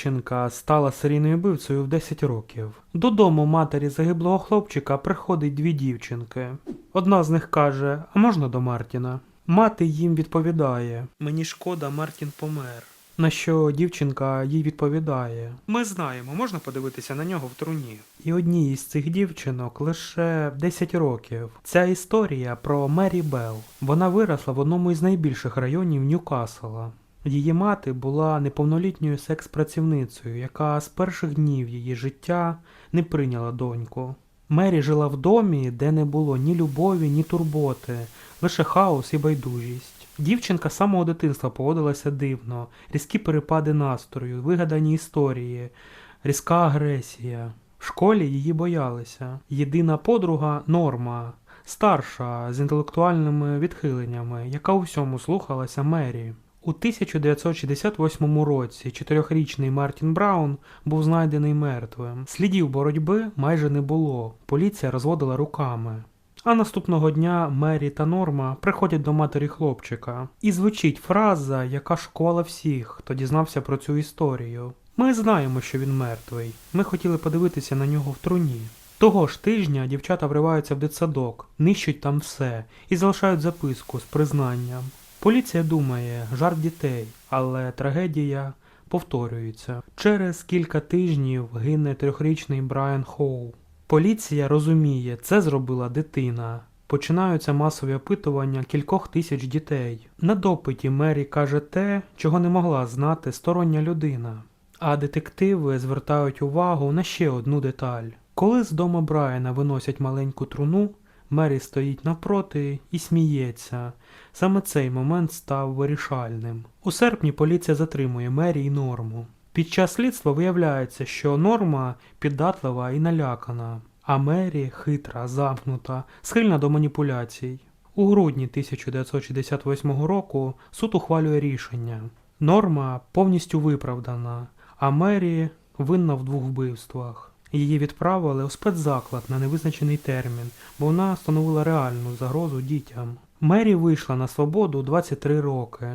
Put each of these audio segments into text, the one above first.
дівчинка стала серійною вбивцею в 10 років. Додому матері загиблого хлопчика приходить дві дівчинки. Одна з них каже: А можна до Мартіна? Мати їм відповідає: Мені шкода, Мартін помер. На що дівчинка їй відповідає: Ми знаємо, можна подивитися на нього в труні. І одній із цих дівчинок лише 10 років. Ця історія про Мері Белл. Вона виросла в одному із найбільших районів Ньюкасла. Її мати була неповнолітньою секс-працівницею, яка з перших днів її життя не прийняла доньку. Мері жила в домі, де не було ні любові, ні турботи, лише хаос і байдужість. Дівчинка з самого дитинства поводилася дивно, різкі перепади настрою, вигадані історії, різка агресія. В школі її боялися. Єдина подруга Норма, старша з інтелектуальними відхиленнями, яка у всьому слухалася Мері. У 1968 році чотирьохрічний Мартін Браун був знайдений мертвим. Слідів боротьби майже не було. Поліція розводила руками. А наступного дня Мері та Норма приходять до матері хлопчика. І звучить фраза, яка шокувала всіх, хто дізнався про цю історію. Ми знаємо, що він мертвий. Ми хотіли подивитися на нього в труні. Того ж тижня дівчата вриваються в дитсадок, нищуть там все і залишають записку з признанням. Поліція думає, жарт дітей, але трагедія повторюється. Через кілька тижнів гине трьохрічний Брайан Хоу. Поліція розуміє, це зробила дитина. Починаються масові опитування кількох тисяч дітей. На допиті Мері каже те, чого не могла знати стороння людина. А детективи звертають увагу на ще одну деталь. Коли з дому Брайана виносять маленьку труну, Мері стоїть навпроти і сміється. Саме цей момент став вирішальним. У серпні поліція затримує Мері і Норму. Під час слідства виявляється, що Норма піддатлива і налякана, а Мері хитра, замкнута, схильна до маніпуляцій. У грудні 1968 року суд ухвалює рішення. Норма повністю виправдана, а Мері винна в двох вбивствах. Її відправили у спецзаклад на невизначений термін, бо вона становила реальну загрозу дітям. Мері вийшла на свободу у 23 роки.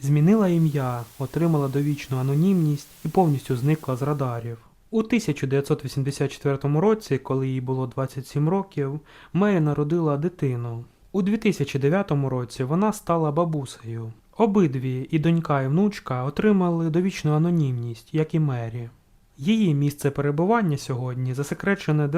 Змінила ім'я, отримала довічну анонімність і повністю зникла з радарів. У 1984 році, коли їй було 27 років, Мері народила дитину. У 2009 році вона стала бабусею. Обидві, і донька, і внучка, отримали довічну анонімність, як і Мері. Її місце перебування сьогодні засекречене